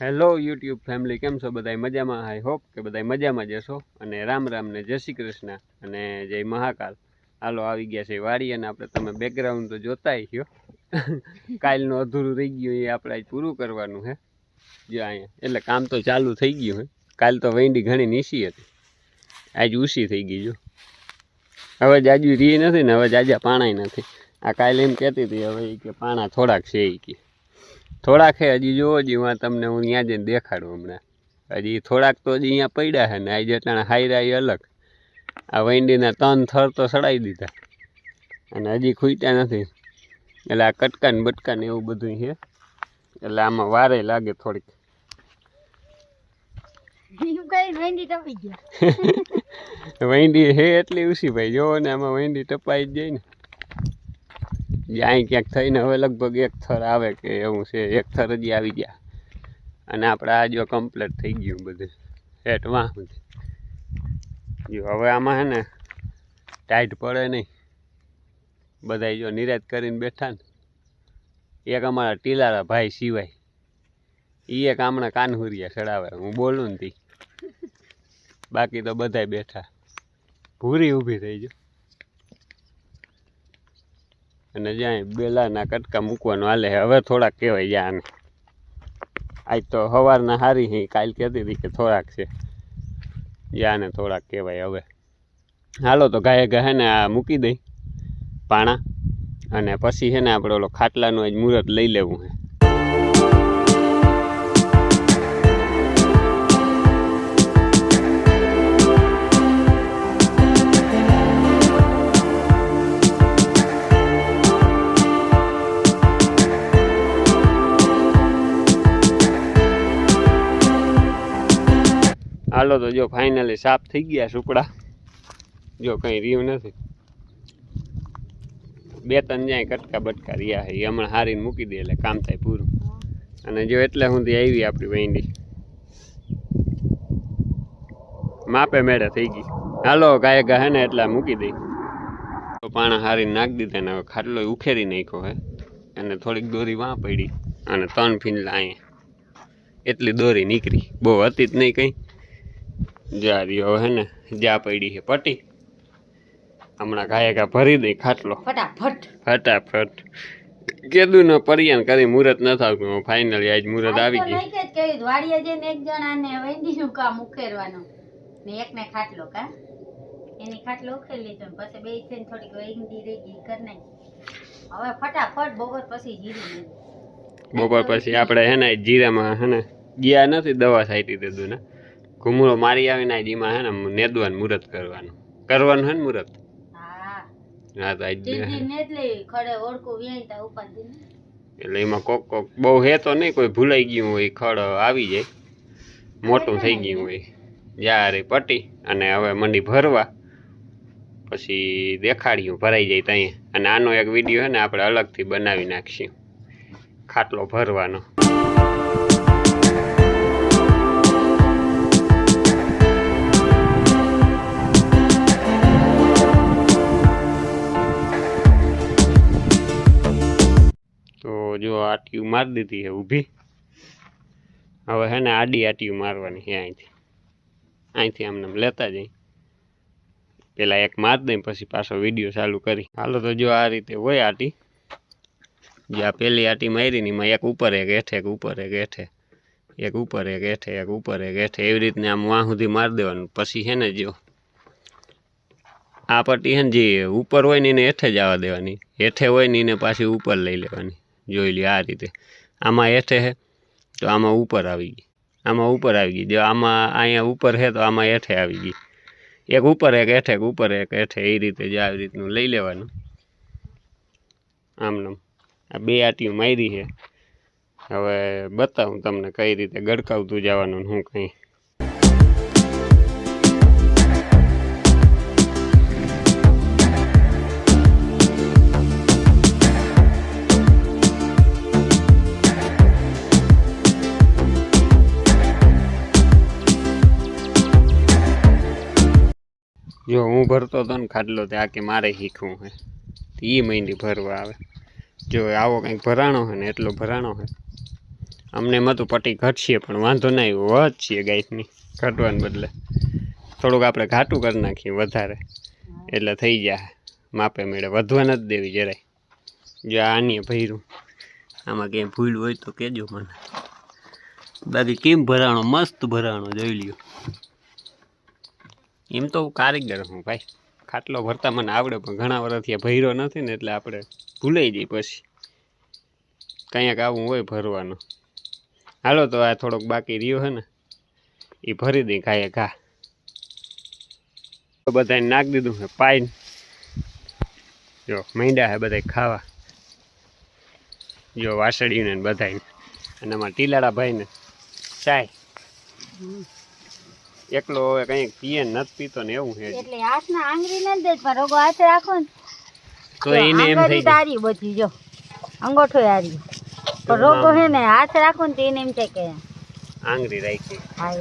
Hello YouTube family કેમ છો બધાય? મજામાં? આઈ હોપ કે બધાય મજામાં જશો અને રામ રામ ને જય શ્રી કૃષ્ણ અને જય મહાકાલ. હાલો, આવી ગયા છે વાડી અને આપણે તમે બેકગ્રાઉન્ડ તો જોતાય ગયો કાલનું અધૂરું રહી ગયું, એ આપણે પૂરું કરવાનું છે જો અહીંયા, એટલે કામ તો ચાલુ થઈ ગયું છે કાલ તો વૈંડી ઘણી નીસી હતી. આજ ઉસી થઈ ગઈ, જો. હવે જાજુ રી નથી ને, હવે જાજા પાણાય નથી. આ કાલે એમ કહેતી હતી, હવે કે પાણા થોડાક છે એ કે. થોડાક હજી જોવો જ હું તમને હું ત્યાં જઈને દેખાડું હમણાં. હજી થોડાક તો હજી અહીંયા પડ્યા છે ને આ જેટલા હાયરા એ અલગ. આ વૈંડીના ત્રણ થર તો સડાવી દીધા. અને હજી ખૂટ્યા નથી. એટલે આ કટકા ને બટકા ને એવું બધું છે. એટલે આમાં વારે લાગે થોડીક. વૈંડી હે એટલી ઉસી ભાઈ જોવો ને આમાં વૈંડી ટપાઈ જ જાય ને. જે અહીં ક્યાંક થઈને હવે લગભગ એક થર આવે કે એવું છે, એક થર હજી આવી ગયા. અને આપણે આ જો કમ્પ્લીટ થઈ ગયું બધું. હેઠ વાહ જો હવે આમાં હે ને ટાઈટ પડે નહીં. બધા જો નિરાત કરીને બેઠા ને. એક અમારા ટીલારા ભાઈ સિવાય. એ એક હમણાં કાનહુરિયા ચડાવે. હું બોલું ને તી. બાકી તો બધાય બેઠા. ભૂરી ઊભી થઈ જો અને જ્યાં બેલાના કટકા મૂકવાનું હાલે. હવે થોડાક કહેવાય જ્યાં આજ તો સવારના હારી હી, કાલ કહેતી હતી કે થોડાક છે. જ્યાં થોડાક કહેવાય હવે. હાલો તો ગાયે ગાહે ને આ મૂકી દઈ પાણા. અને પછી છે ને આપણે ઓલો ખાટલાનું આજ મુહૂર્ત લઈ લેવું છે. હાલો તો જો ફાઇનલી સાફ થઈ ગયા સુપડા જો કંઈ રહ્યું નથી. બે ત્રણ જાય કટકા બટકા રહ્યા છે, એ હમણાં હારીને મૂકી દે એટલે કામ થાય પૂરું. અને જો એટલે સુધી આવી આપણી વૈંડી માપે મેળે થઈ ગઈ. હાલો ગાય ગા હે ને એટલે મૂકી દઈ તો પાણા હારીને નાખી દીધા ને હવે ખાટલો ઉખેરી નાખ્યો હે. અને થોડીક દોરી વાં પડી. અને ત્રણ ફીંડલા અહીંયા. એટલી દોરી નીકળી. બહુ હતી જ નહીં કંઈ. જા રહ્યો હે ને જા પડી છે પટી. હમણાં ગાય ગા ભરી દઈ ખાટલો. ફટાફટ. ફટાફટ. કીધું ને પરિયાન કરી મુહૂર્ત ન થતું ફાઇનલી આજ મુહૂર્ત આવી કે કહ્યું વાડીએ જઈને એક જણાને વેંડીનું કામ ઉકેરવાનું ને એકને ખાટલો કા. એની ખાટલો ઉકેલી લીધો પછી બે થઈને થોડીક વેંડી રહી ગઈ કર નાખી હવે ફટાફટ બપોર પછી જીરી બપોર પછી આપણે હે ને જીરામાં હે ને ગયા નથી દવા સાઈટી દીધું ને. ઘુમરો મારી આવીને આ એમાં હે ને નેદવાનું મુહૂર્ત કરવાનું. કરવાનું હે ને મુહૂર્ત હા. તો એટલે એમાં કોક કોક બહુ હે તો નહીં કોઈ ભૂલાઈ ગયું હોય ખડ આવી જાય. મોટું થઈ ગયું હોય. જ્યારે પટી અને હવે મંડી ભરવા. પછી દેખાડ્યું ભરાઈ જાય ત્યાં. અને આનો એક વીડિયો હે ને આપણે અલગથી બનાવી નાખશું. ખાટલો ભરવાનો. આટીયું મારી દીધી છે ઊભી. હવે હે ને આડી આટીયું મારવાની છે અહીંથી. અહીંથી આમને લેતા જઈ. પેલા એક માર દઈ પછી પાછો વીડિયો ચાલુ કરી. હાલો તો જો આ રીતે હોય આટી. જે આ પેલી આટી મારી ને એમાં એક ઉપર એક હેઠે, એક ઉપર એક હેઠે, એક ઉપર એક હેઠે, એક ઉપર એક હેઠે. એવી રીતને આમ વાં સુધી મારી દેવાનું. પછી છે ને જો આ પટ્ટી છે ને જે ઉપર હોય ને એને હેઠે જ આવવા દેવાની. હેઠે હોય ને એને પાછી ઉપર લઈ લેવાની. જોઈ લે આ રીતે. આમાં હેઠે છે તો આમાં ઉપર આવી ગઈ. આમાં ઉપર આવી ગઈ. જો આમાં અહીંયા ઉપર છે તો આમાં હેઠે આવી ગઈ. એક ઉપર એક, હેઠે એક, ઉપર એક, હેઠે એ રીતે જ આવી રીતનું લઈ લેવાનું. આમનામ. આ બે આટીઓ મારી છે હવે બતાવું તમને કઈ રીતે ગડકાવતું જવાનું શું કંઈ. જો હું ભરતો હતો ને ખાટલો તે આ કે મારે શીખવું હે. એ મહિને ભરવા આવે. જો આવો કંઈક ભરાણો હે ને એટલો ભરાણો હે. અમને એમ હતું પટ્ટી ઘટશે, પણ વાંધો નહીં વધ છીએ ગાયની, ઘટવાને બદલે. થોડુંક આપણે ઘાટું કરી નાખીએ વધારે. એટલે થઈ જાય. માપે મેળે વધવા નથી દેવી જરાય. જો આની ભર્યું. આમાં ક્યાંય ભૂલ હોય તો કહેજો મને. બાકી કેમ ભરાણો? મસ્ત ભરાણો, જોઈ લ્યો. એમ તો હું કારીગર હું ભાઈ. ખાટલો ભરતા મને આવડે, પણ ઘણા વર્ષથી ભર્યો નથી ને એટલે આપણે ભૂલાઈ જઈએ પછી. કંઈક આવું હોય ભરવાનું. હાલો તો આ થોડોક બાકી રહ્યો હે ને, એ ભરી દઈ ઘાએ ઘા. બધાને નાખી દીધું છે પાઈને જો, મૈંડા હે બધા ખાવા. જો વાસળીને બધાને અને અમારા ટીલાડા ભાઈને ચાય. એકલો હવે કંઈક પીએ નથી પીતો ને એવું છે એટલે હાથના આંગળી નથી દે પણ રોગો હાથે રાખો ને તો એને એમ થઈ તારી બધી જો અંગોઠો હારી પણ રોગો હે ને હાથ રાખો ને તો એને એમ થાય કે આંગળી રાખી. હા.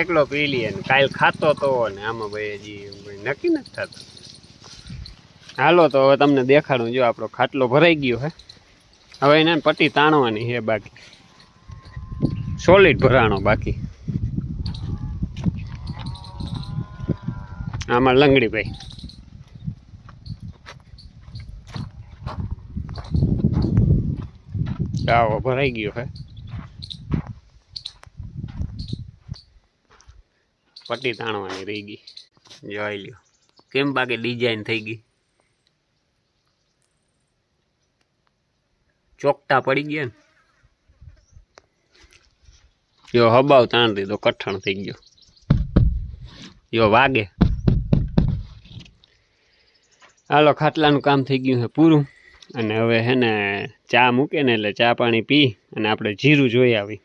એકલો પી લઈએ ને કાલ ખાતો તો ને આમાં ભાઈ હજી નક્કી નથી થતું. હાલો તો હવે તમને દેખાડું જો આપણો ખાટલો ભરાઈ ગયો હે. હવે એને પટ્ટી તાણવાની છે બાકી. સોલિડ ભરાણો બાકી. આમાં લંગડી ભાઈ. આવો, ભરાઈ ગયો હે. પટ્ટી તાણવાની રહી ગઈ. જોઈ લ્યો. કેમ બાકી ડિઝાઇન થઈ ગઈ? ચોકટા પડી ગયા ને? જો હબાવ તાણ દીધો, કઠણ થઈ ગયો. જો વાગે. હાલો ખાટલાનું કામ થઈ ગયું છે પૂરું. અને હવે હે ને ચા મૂકે ને એટલે ચા પાણી પી અને આપણે જીરું જોઈ આવી.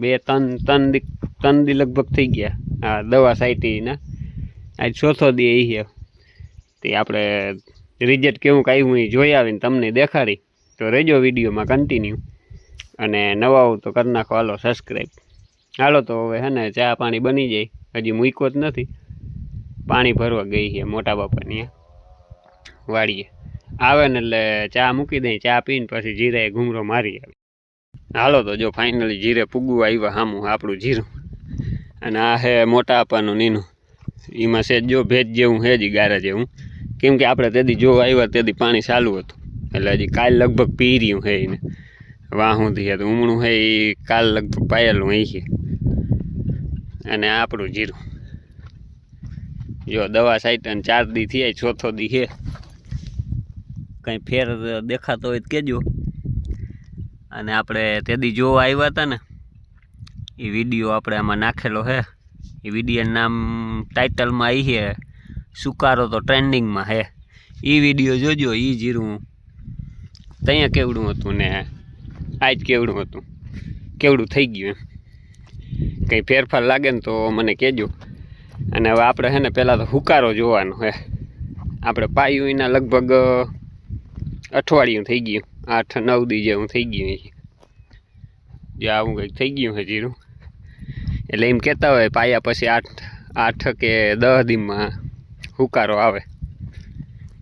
બે ત્રણ ત્રણ દી ત્રણ દી લગભગ થઈ ગયા. આ દવા સાઈટીના આજ ચોથો દી એ છે. તે આપણે રિઝલ્ટ કેવું આવ્યું એ જોઈ આવીને તમને દેખાડી. તો રહેજો વિડીયોમાં કન્ટિન્યુ અને નવા હોવ તો કરી નાખો. હાલો સબસ્ક્રાઈબ હાલો, તો હવે હે ને ચા પાણી બની જાય. હજી મૂક્યો જ નથી. પાણી ભરવા ગઈ છે મોટા બાપાની. વાડીએ આવે ને એટલે ચા મૂકી દઈએ ચા પીને પછી જીરાએ ઘૂમરો મારી આવે. હાલો તો જો ફાઇનલી જીરે પૂગવા આવ્યા સામું આપણું જીરું. અને આ હે મોટા આપાનું નીનું. એમાં છે જો ભેજ જેવું, હે જ ગારા જેવું. કેમ કે આપણે તેથી જો આવ્યા તેથી પાણી ચાલુ હતું. એટલે હજી કાલ લગભગ પી રહ્યું હે એને. વાહ સુધી છે તો ઉમણું હે એ કાલ લગભગ પાયેલું અહીં છે. અને આપણું જીરું. જો દવા સાઈટ અને ચાર દી થયા, ચોથો દી છે કંઈ ફેર દેખાતો હોય તો કહેજો. અને આપણે તે દી જોવા આવ્યા હતા ને, એ વીડિયો આપણે આમાં નાખેલો છે એ વીડિયો નામ ટાઇટલમાં આવી છે, સુકારો તો ટ્રેન્ડિંગમાં હે. એ વીડિયો જોજો એ જીરું. ત્યાં કેવડું હતું ને, આજ કેવડું હતું? કેવડું થઈ ગયું એમ? કંઈ ફેરફાર લાગે ને તો મને કહેજો. અને હવે આપણે છે ને, પહેલાં તો હુકારો જોવાનો હે. આપણે પાયું એના લગભગ અઠવાડિયું થઈ ગયું. આઠ, નવ દી જેવું થઈ ગયું જે આવું કંઈક થઈ ગયું છે એટલે એમ કહેતા હોય પાયા પછી આઠ આઠ કે દસ દીમાં હુકારો આવે.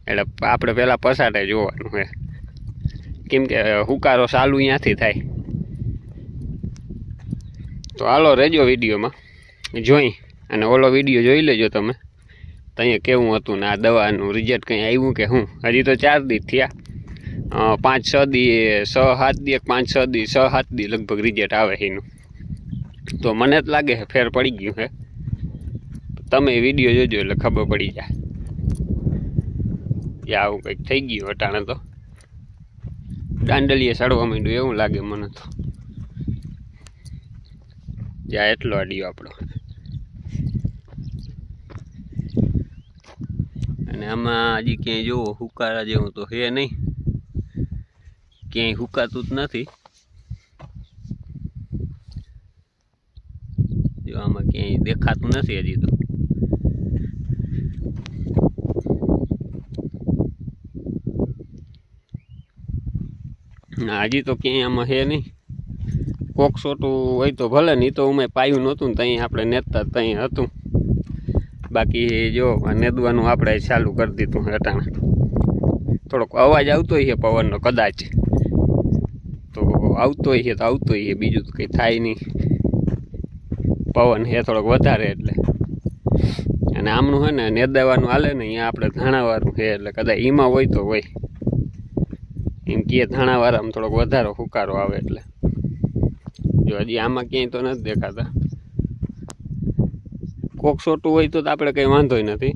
એટલે આપણે પહેલાં પસાટે જોવાનું છે કેમ કે હુકારો ચાલુ ત્યાંથી થાય. તો હાલો રહેજો વિડીયોમાં. જોઈ અને ઓલો વીડિયો જોઈ લેજો તમે. તો અહીંયા કેવું હતું ને આ દવાનું રિઝલ્ટ કંઈ આવ્યું કે હું હજી તો ચાર દી થયા. પાંચ છ દી, છ સાત દી પાંચ છ દી, છ સાત દી લગભગ રિઝલ્ટ આવે એનું. તો મને જ લાગે ફેર પડી ગયું છે. તમે વીડિયો જોજો એટલે ખબર પડી જાય. કે આવું કંઈક થઈ ગયું અટાણે તો. દાંડલીએ સડવા માંડ્યું, એવું લાગે મને તો. જ્યાં એટલો અડ્યો આપણો. અને આમાં હજી ક્યાંય જુઓ, હુકારા જેવું તો હે નહીં. ક્યાંય હુકાતું જ નથી. જો આમાં ક્યાંય દેખાતું નથી હજી તો. હજી તો ક્યાંય આમાં હે નહીં. કોક સોટું હોય તો ભલે, નહીં તો અમે પાયું નહોતું ત્યાં આપણે નેતા ત્યાં હતું. બાકી જો નેદવાનું આપણે ચાલુ કરી દીધું અટાણે. થોડોક અવાજ આવતો છે પવનનો, કદાચ. આવતો છે તો આવતો છે, બીજું તો કંઈ થાય નહીં. પવન છે થોડોક વધારે એટલે. અને આમનું છે ને, નેદાવાનું હાલે ને, અહીંયા આપણે ધાણાવાળું છે એટલે કદાચ એમાં હોય તો હોય. એમ કીએ ધાણાવાળામાં થોડોક વધારો હુકારો આવે એટલે. જો હજી આમાં ક્યાંય તો નથી દેખાતા. કોક સોટું હોય તો આપણે કંઈ વાંધોય નથી.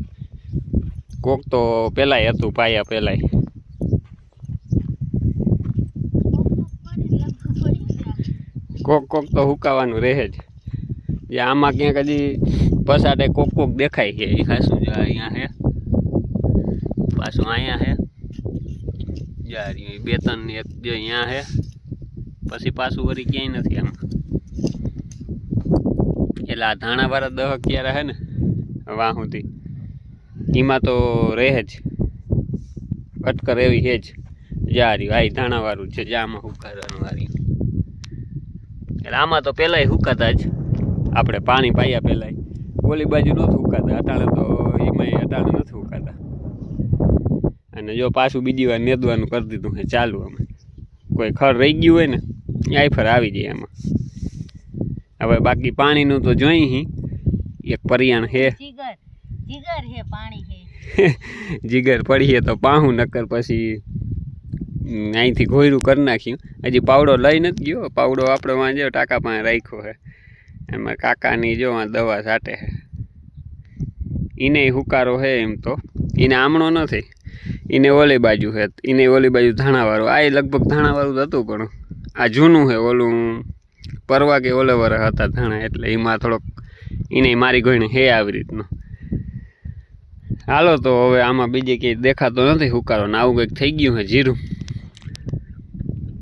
કોક તો પહેલાંય હતું, પાયા પહેલાંય કોક કોક તો હુકાવાનું રહે જ. જે આમાં ક્યાંક હજી પસાટે કોક કોક દેખાય છે. એ ખાસું જો અહીંયા છે પાછું અહીંયા છે યાર બે ત્રણ એક બે અહીંયા છે પછી પાછું વળી ક્યાંય નથી આમાં. એટલે આ ધાણાવાળા દહ ક્યારે છે ને, વાહ સુધી. એમાં તો રહે જ. અટકર એવી છે જ. જા રહ્યું આ ધાણાવાળું છે. જામાં હુકારવાનું વારી. એટલે આમાં તો પહેલાંય હુકાતા જ. આપણે પાણી પાયા પહેલાંય ઓલી બાજુ નહોતું હુકાતા. અટાણે તો એમાંય અટાણે નથી હુકાતા. અને જો પાછું બીજી વાર નેદવાનું કરી દીધું છે ચાલુ અમે. કોઈ ખર રહી ગયું હોય ને આઈફર આવી જાય એમાં હવે બાકી પાણીનું તો જોઈ હી. એક પરિયાણ હે. જીગર હે પાણી હે. જીગર પડીએ તો પાહું નકર પછી અહીંથી ઘોયરું કરી નાખ્યું. હજી પાવડો લઈ નથી ગયો. પાવડો આપણે વાં ટાંકા પાસે રાખ્યો છે. એમાં કાકાની જો દવા છાંટે છે. એને હુકારો છે એમ તો. એને આમણો નથી. એને ઓલી બાજુ છે. એને ઓલી બાજુ ધાણાવાળું. આ લગભગ ધાણાવાળું હતું પણ આ જૂનું છે. ઓલું પરવા કે ઓલે વરસ હતા ધાણા. એટલે એમાં થોડોક એને મારી ગોઈને હે આવી રીતનું. હાલો તો હવે આમાં બીજે કંઈ દેખાતો નથી હુકારો. ને આવું કંઈક થઈ ગયું છે. જીરું.